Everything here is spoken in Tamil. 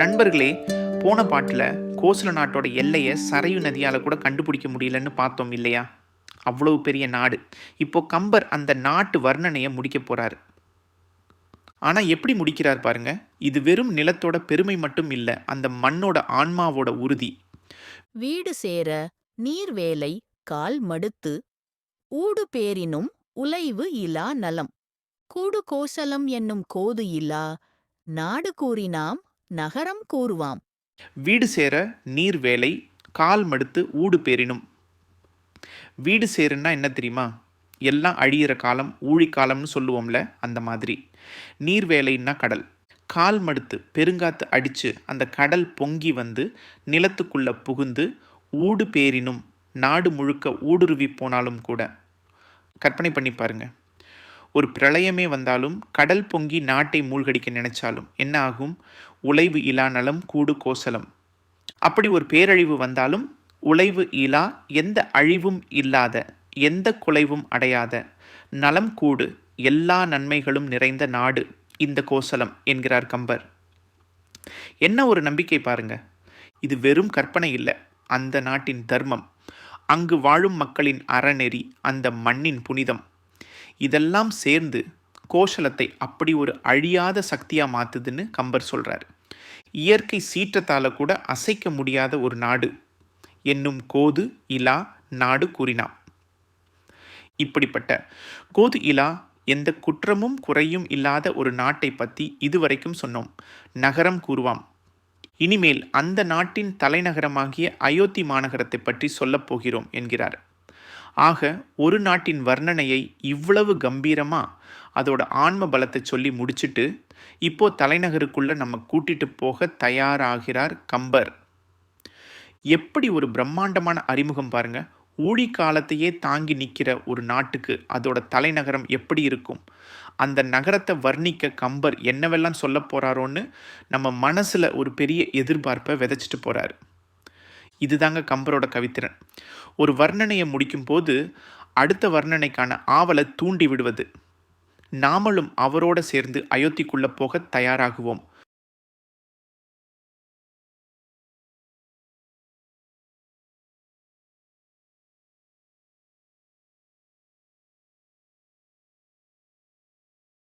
நண்பர்களே போன பாட்டில் கோசல நாட்டோட எல்லையை சரையு நதியால் கூட கண்டுபிடிக்க முடியலன்னு பார்த்தோம் இல்லையா? அவ்வளவு பெரிய நாடு. இப்போ கம்பர் அந்த நாட்டு வர்ணனையை முடிக்க போகிறார் ஆனால் எப்படி முடிக்கிறார் பாருங்க. இது வெறும் நிலத்தோட பெருமை மட்டும் இல்லை அந்த மண்ணோட ஆன்மாவோட உறுதி. வீடு சேர நீர்வேலை கால் மடுத்து ஊடு பேரினும் உலைவு இலா நலம். கூடு கோசலம் என்னும் கோது இலா நாடு கூறினாம் நகரம் கூறுவாம். வீடு சேர நீர் வேலை கால் மடுத்து ஊடு பேரினும். வீடு சேருன்னா என்ன தெரியுமா? எல்லாம் அழியிற காலம் ஊழி காலம்னு சொல்லுவோம்ல அந்த மாதிரி. நீர் வேலைன்னா கடல். கால் மடுத்து பெருங்காத்து அடித்து அந்த கடல் பொங்கி வந்து நிலத்துக்குள்ள புகுந்து ஊடு பேரினும் நாடு முழுக்க ஊடுருவி போனாலும் கூட. கற்பனை பண்ணி பாருங்கள் ஒரு பிரளயமே வந்தாலும் கடல் பொங்கி நாட்டை மூழ்கடிக்க நினைச்சாலும் என்ன ஆகும்? உழைவு இலா நலம் கூடு கோசலம். அப்படி ஒரு பேரழிவு வந்தாலும் உழைவு இலா எந்த அழிவும் இல்லாத எந்த குலைவும் அடையாத நலம் கூடு எல்லா நன்மைகளும் நிறைந்த நாடு இந்த கோசலம் என்கிறார் கம்பர். என்ன ஒரு நம்பிக்கை பாருங்க. இது வெறும் கற்பனை இல்லை அந்த நாட்டின் தர்மம். அங்கு வாழும் மக்களின் அறநெறி அந்த மண்ணின் புனிதம். இதெல்லாம் சேர்ந்து கோஷலத்தை அப்படி ஒரு அழியாத சக்தியாக மாற்றுதுன்னு கம்பர் சொல்கிறார் இயற்கை சீற்றத்தால் கூட அசைக்க முடியாத ஒரு நாடு என்னும் கோது இலா நாடு கூறினான் இப்படிப்பட்ட கோது இலா எந்த குற்றமும் குறையும் இல்லாத ஒரு நாட்டை பற்றி இதுவரைக்கும் சொன்னோம். நகரம் கூறுவாம். இனிமேல் அந்த நாட்டின் தலைநகரமாகிய அயோத்தி மாநகரத்தை பற்றி சொல்லப் போகிறோம் என்கிறார். ஆக ஒரு நாட்டின் வர்ணனையை இவ்வளவு கம்பீரமாக அதோட ஆன்ம பலத்தை சொல்லி முடிச்சிட்டு இப்போ தலைநகருக்குள்ளே நம்ம கூட்டிட்டு போக தயாராகிறார் கம்பர். எப்படி ஒரு பிரம்மாண்டமான அறிமுகம் பாருங்கள் ஊழி காலத்தையே தாங்கி நிற்கிற ஒரு நாட்டுக்கு அதோட தலைநகரம் எப்படி இருக்கும்? அந்த நகரத்தை வர்ணிக்க கம்பர் என்னவெல்லாம் சொல்ல போகிறாரோன்னு நம்ம மனசில் ஒரு பெரிய எதிர்பார்ப்பை விதைச்சிட்டு போகிறாரு இதுதாங்க கம்பரோட கவித்திறன். ஒரு வர்ணனையை முடிக்கும் போது அடுத்த வர்ணனைக்கான ஆவலை தூண்டி விடுவது. நாமளும் அவரோட சேர்ந்து அயோத்திக்குள்ளே போக தயாராகுவோம்.